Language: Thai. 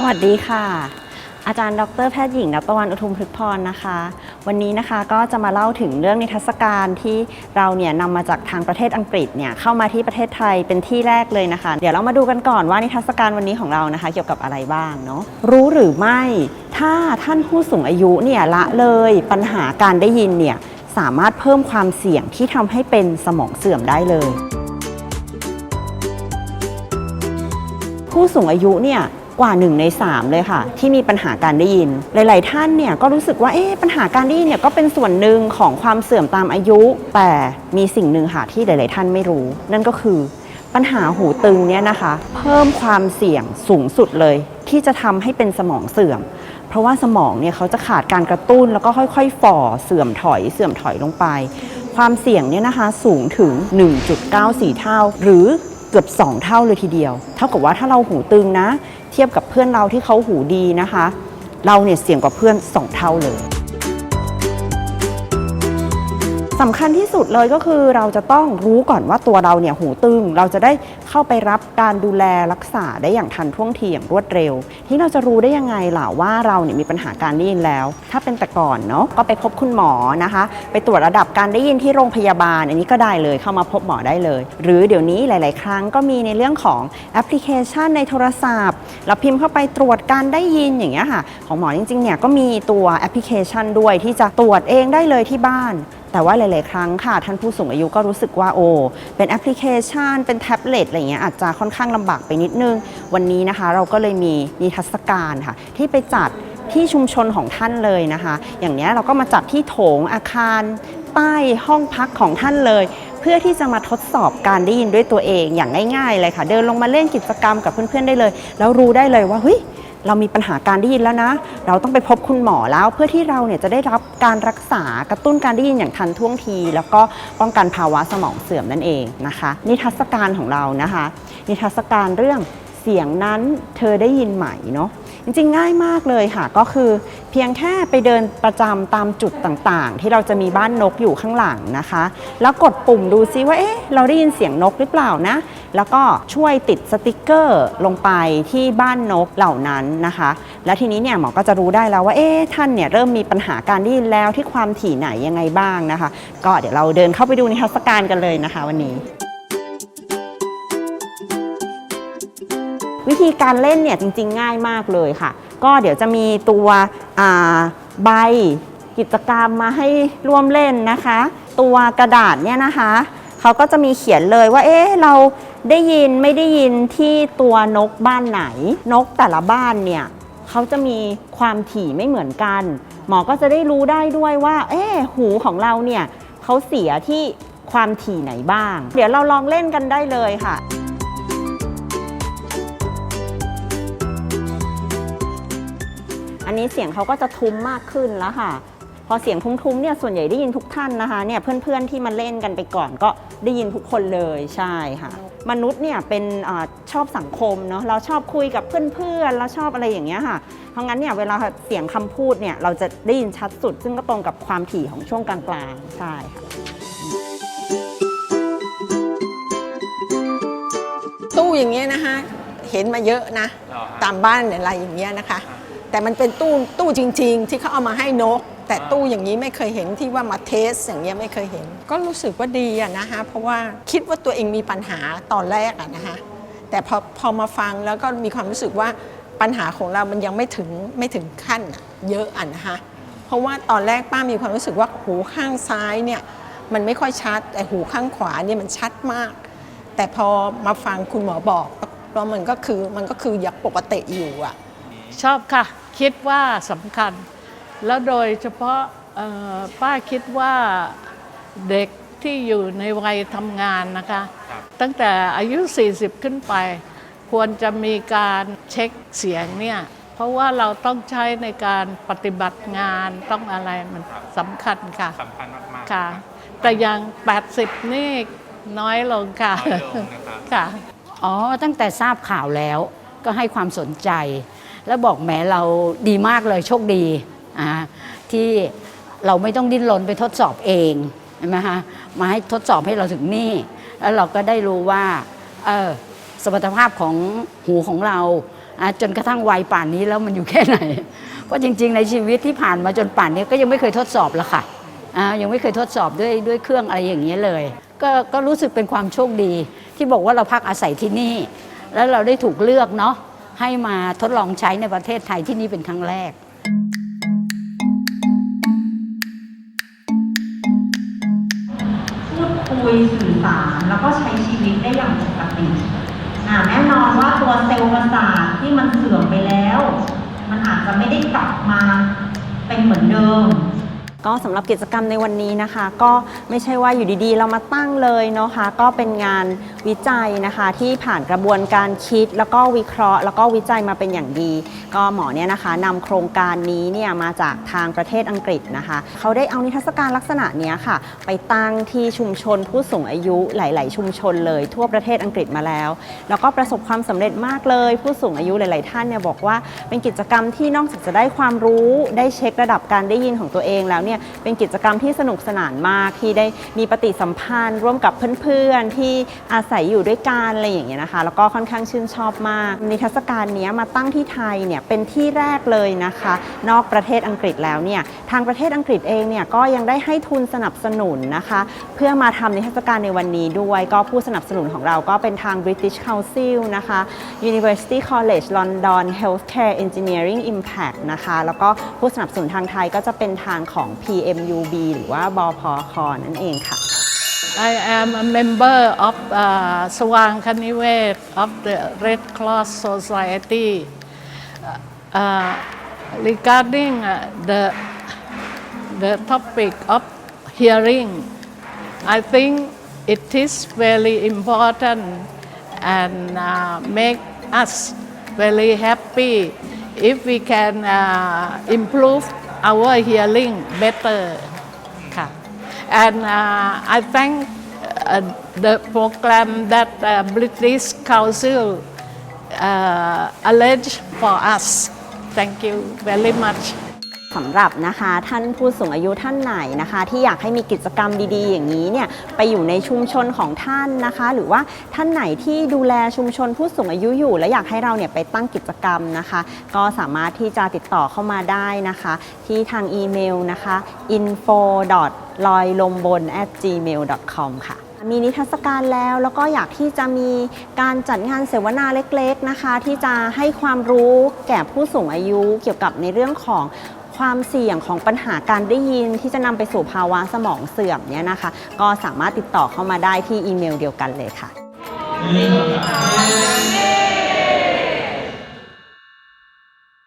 สวัสดีค่ะ อาจารย์ดรแพทย์หญิงนัตวันอุทุมพฤกพรนะคะ วันนี้นะคะก็จะมาเล่าถึงเรื่องนิทรรศการที่เราเนี่ยนำมาจากทางประเทศอังกฤษเนี่ยเข้ามาที่ประเทศไทยเป็นที่แรกเลยนะคะ เดี๋ยวเรามาดูกันก่อนว่านิทรรศการวันนี้ของเรานะคะ เกี่ยวกับอะไรบ้างเนาะรู้หรือไม่ ถ้าท่านผู้สูงอายุเนี่ยละเลยปัญหาการได้ยินเนี่ยสามารถเพิ่มความเสี่ยงที่ทำให้เป็นสมองเสื่อมได้เลยผู้สูงอายุเนี่ย กว่า 1 ใน 3 เลยค่ะ ที่มีปัญหาการได้ยิน หลาย ๆ ท่านเนี่ยก็รู้สึกว่าเอ๊ะปัญหาการได้ยินเนี่ยก็เป็นส่วนหนึ่งของความเสื่อมตามอายุ แต่มีสิ่งหนึ่งค่ะที่หลาย ๆ ท่านไม่รู้ นั่นก็คือปัญหาหูตึงเนี่ยนะคะ เพิ่มความเสี่ยงสูงสุดเลย ที่จะทำให้เป็นสมองเสื่อม เพราะว่าสมองเนี่ยเขาจะขาดการกระตุ้นแล้วก็ค่อยๆฝ่อเสื่อมถอยเสื่อมถอยลงไป ความเสี่ยงเนี่ยนะคะสูงถึง 1.94 เท่า หรือเกือบ 2 เท่าเลยทีเดียว เท่ากับว่าถ้าเราหูตึงนะ เทียบกับเพื่อนเราที่เขาหูดีนะคะ เราเนี่ยเสี่ยงกว่าเพื่อน2เท่าเลย สำคัญที่สุดเลยก็คือเราจะต้องรู้ก่อนว่าตัวเราเนี่ยหูตึง เราจะได้เข้าไปรับการดูแลรักษาได้อย่างทันท่วงทีอย่างรวดเร็ว ที่เราจะรู้ได้ยังไงล่ะว่าเราเนี่ยมีปัญหาการได้ยินแล้ว ถ้าเป็นแต่ก่อนเนาะก็ไปพบคุณหมอนะคะ ไปตรวจระดับการได้ยินที่โรงพยาบาล อันนี้ก็ได้เลยเข้ามาพบหมอได้เลย หรือเดี๋ยวนี้หลาย ๆ ครั้งก็มีในเรื่องของแอปพลิเคชันในโทรศัพท์ เราพิมพ์เข้าไปตรวจการได้ยินอย่างเงี้ยค่ะ ของหมอจริง ๆ เนี่ยก็มีตัวแอปพลิเคชันด้วยที่จะตรวจเองได้เลยที่บ้าน แต่ว่าหลาย ๆ ครั้งค่ะ ท่านผู้สูงอายุก็รู้สึกว่าโอ้เป็นแอปพลิเคชัน เป็นแท็บเล็ตอะไรเงี้ยอาจจะค่อนข้างลำบากไปนิดนึง วันนี้นะคะ เราก็เลยมีนิทรรศการค่ะ ที่ไปจัดที่ชุมชนของท่านเลยนะคะ อย่างเนี้ยเราก็มาจัดที่โถงอาคารใต้ห้องพักของท่านเลย เพื่อที่จะมาทดสอบการได้ยินด้วยตัวเองอย่างง่าย ๆ เลยค่ะ เดินลงมาเล่นกิจกรรมกับเพื่อน ๆ ได้เลย แล้วรู้ได้เลยว่าเฮ้ย เรามีปัญหาการได้ยินแล้วนะ เราต้องไปพบคุณหมอแล้ว เพื่อที่เราเนี่ยจะได้รับการรักษากระตุ้นการได้ยินอย่างทันท่วงที แล้วก็ป้องกันภาวะสมองเสื่อมนั่นเองนะคะ นิทรรศการของเรานะคะ นิทรรศการเรื่องเสียงนั้นเธอได้ยินไหมเนาะ จริงๆ ง่ายมากเลยค่ะ ก็คือเพียงแค่ไปเดินประจำตามจุดต่างๆ ที่เราจะมีบ้านนกอยู่ข้างหลังนะคะ แล้วกดปุ่มดูซิว่าเอ๊ะเราได้ยินเสียงนกหรือเปล่านะ แล้วก็ช่วยติดสติกเกอร์ลงไปที่บ้านนกเหล่านั้นนะคะ แล้วทีนี้เนี่ยหมอก็จะรู้ได้แล้วว่าเอ๊ะท่านเนี่ยเริ่มมีปัญหาการได้ยินแล้วที่ความถี่ไหนยังไงบ้างนะคะ ก็เดี๋ยวเราเดินเข้าไปดูนิทรรศการกันเลยนะคะ วันนี้ วิธีการเล่นเนี่ยจริง ๆ ง่ายมากเลยค่ะ ก็เดี๋ยวจะมีตัวใบกิจกรรมมาให้ร่วมเล่นนะคะ ตัวกระดาษเนี่ยนะคะเขาก็จะมีเขียนเลยว่าเอ๊ะเราได้ยินไม่ได้ยินที่ตัวนกบ้านไหน นกแต่ละบ้านเนี่ยเขาจะมีความถี่ไม่เหมือนกัน หมอก็จะได้รู้ได้ด้วยว่า เอ๊ะหูของเราเนี่ยเขาเสียที่ความถี่ไหนบ้าง เดี๋ยวเราลองเล่นกันได้เลยค่ะ นนี้เสียงเขาก็จะทุ้มมากขึ้นแล้วค่ะ พอเสียงทุ้มๆเนี่ยส่วนใหญ่ได้ยินทุกท่านนะคะเนี่ยเพื่อนๆที่มาเล่นกันไปก่อนก็ได้ยินทุกคนเลยใช่ค่ะ มนุษย์เนี่ยเป็นอาชอบสังคมเนาะเราชอบคุยกับเพื่อนๆเราชอบอะไรอย่างเงี้ยค่ะ เพราะงั้นเนี่ยเวลาเสียงคำพูดเนี่ยเราจะได้ยินชัดสุด ซึ่งก็ตรงกับความถี่ของช่วงกลางๆใช่ค่ะตู้อย่างเงี้ยนะคะเห็นมาเยอะนะเหรอฮะตามบ้านอะไรอย่างเงี้ยนะคะ แต่มันเป็นตู้ตู้จริง ๆ ที่เขาเอามาให้นก แต่ตู้อย่างนี้ไม่เคยเห็นที่ว่ามาเทสอย่างเงี้ยไม่เคยเห็น ก็รู้สึกว่าดีอะนะคะเพราะว่าคิดว่าตัวเองมีปัญหาตอนแรกอะนะคะแต่พอพอมาฟังแล้วก็มีความรู้สึกว่าปัญหาของเรามันยังไม่ถึงไม่ถึงขั้นเยอะอะนะคะเพราะว่าตอนแรกป้ามีความรู้สึกว่าหูข้างซ้ายเนี่ยมันไม่ค่อยชัดแต่หูข้างขวาเนี่ยมันชัดมาก แต่พอมาฟังคุณหมอบอกแล้วมันก็คือมันก็คือยังปกติอยู่อะชอบค่ะ คิดว่าสำคัญ แล้วโดยเฉพาะเอ่อป้าคิดว่าเด็กที่อยู่ในวัยทำงานนะคะครับตั้งแต่อายุ 40 ขึ้นไป ควรจะมีการเช็คเสียงเนี่ยเพราะว่าเราต้องใช้ในการปฏิบัติงานต้องอะไรมันสำคัญค่ะสำคัญมากๆค่ะ แต่อย่าง80 นี่น้อยลงค่ะน้อยลงนะครับค่ะอ๋อตั้งแต่ทราบข่าวแล้วก็ให้ความสนใจ แล้วบอกแหมเราดีมากเลยโชคดีที่เราไม่ต้องดิ้นรนไปทดสอบเองใช่ไหมคะมาให้ทดสอบให้เราถึงนี่ แล้วเราก็ได้รู้ว่าเออสมรรถภาพของหูของเราจนกระทั่งวัยป่านนี้แล้วมันอยู่แค่ไหน เพราะจริง ๆ ในชีวิตที่ผ่านมาจนป่านนี้ก็ยังไม่เคยทดสอบละค่ะยังไม่เคยทดสอบด้วยด้วยเครื่องอะไรอย่างเงี้ยเลย ก็ก็รู้สึกเป็นความโชคดี ที่บอกว่าเราพักอาศัยที่นี่ แล้วเราได้ถูกเลือกเนาะ ให้มาทดลองใช้ในประเทศไทยที่นี่เป็นครั้งแรก พูดคุยสื่อสาร แล้วก็ใช้ชีวิตได้อย่างปกติอ่าแน่นอนว่าตัวเซลล์ประสาทที่มันเสื่อมไปแล้ว มันอาจจะไม่ได้กลับมาเป็นเหมือนเดิม ก็สำหรับกิจกรรมในวันนี้นะคะ ก็ไม่ใช่ว่าอยู่ดีๆ เรามาตั้งเลยเนาะคะ ก็เป็นงานวิจัยนะคะ ที่ผ่านกระบวนการคิด แล้วก็วิเคราะห์ แล้วก็วิจัยมาเป็นอย่างดี ก็หมอเนี่ยนะคะนำโครงการนี้เนี่ยมาจากทางประเทศอังกฤษนะคะ เขาได้เอานิทรรศการลักษณะนี้ค่ะ ไปตั้งที่ชุมชนผู้สูงอายุหลาย ๆ ชุมชนเลย ทั่วประเทศอังกฤษมาแล้ว แล้วก็ประสบความสำเร็จมากเลย ผู้สูงอายุหลาย ๆ ท่านเนี่ยบอกว่าเป็นกิจกรรมที่นอกจากจะได้ความรู้ได้เช็คระดับการได้ยินของตัวเองแล้วเนี่ยเป็นกิจกรรมที่สนุกสนานมากที่ได้มีปฏิสัมพันธ์ ร่วมกับเพื่อนๆที่อาศัยอยู่ด้วยกันอะไรอย่างเงี้ยนะคะ แล้วก็ค่อนข้างชื่นชอบมาก นิทรรศการนี้มาตั้งที่ไทยเนี่ยเป็นที่แรกเลยนะคะ นอกประเทศอังกฤษแล้วเนี่ยทางประเทศอังกฤษเองเนี่ยก็ยังได้ให้ทุนสนับสนุนนะคะ เพื่อมาทำนิทรรศการในวันนี้ด้วย ก็ผู้สนับสนุนของเราก็เป็นทาง British Council นะคะ University College London Healthcare Engineering Impact นะคะ แล้วก็ผู้สนับสนุนทางไทยก็จะเป็นทางของ PMUB หรือว่าบพคนั่นเองค่ะ I am a member of uh, Swang Kanivet of the Red Cross Society. Uh, regarding uh, the the topic of hearing, I think it is very important and uh, make us very happy if we can uh, improve our hearing better. and uh, I thank uh, the program that uh, British Council uh, arranged for us. Thank you very much. สำหรับนะคะท่านผู้สูงอายุท่านไหนนะคะ ที่อยากให้มีกิจกรรมดีๆ อย่างนี้เนี่ยไปอยู่ในชุมชนของท่านนะคะ หรือว่าท่านไหนที่ดูแลชุมชนผู้สูงอายุอยู่ และอยากให้เราเนี่ยไปตั้งกิจกรรมนะคะ ก็สามารถที่จะติดต่อเข้ามาได้นะคะ ที่ทางอีเมลนะคะ info ลอยลมบน at gmail com ค่ะ มีนิทรรศการแล้วแล้วก็อยากที่จะมีการจัดงานเสวนาเล็กๆนะคะ ที่จะให้ความรู้แก่ผู้สูงอายุเกี่ยวกับในเรื่องของ ความเสี่ยงของปัญหาการได้ยินที่จะนำไปสู่ภาวะสมองเสื่อมเนี่ยนะคะ ก็สามารถติดต่อเข้ามาได้ที่อีเมลเดียวกันเลยค่ะ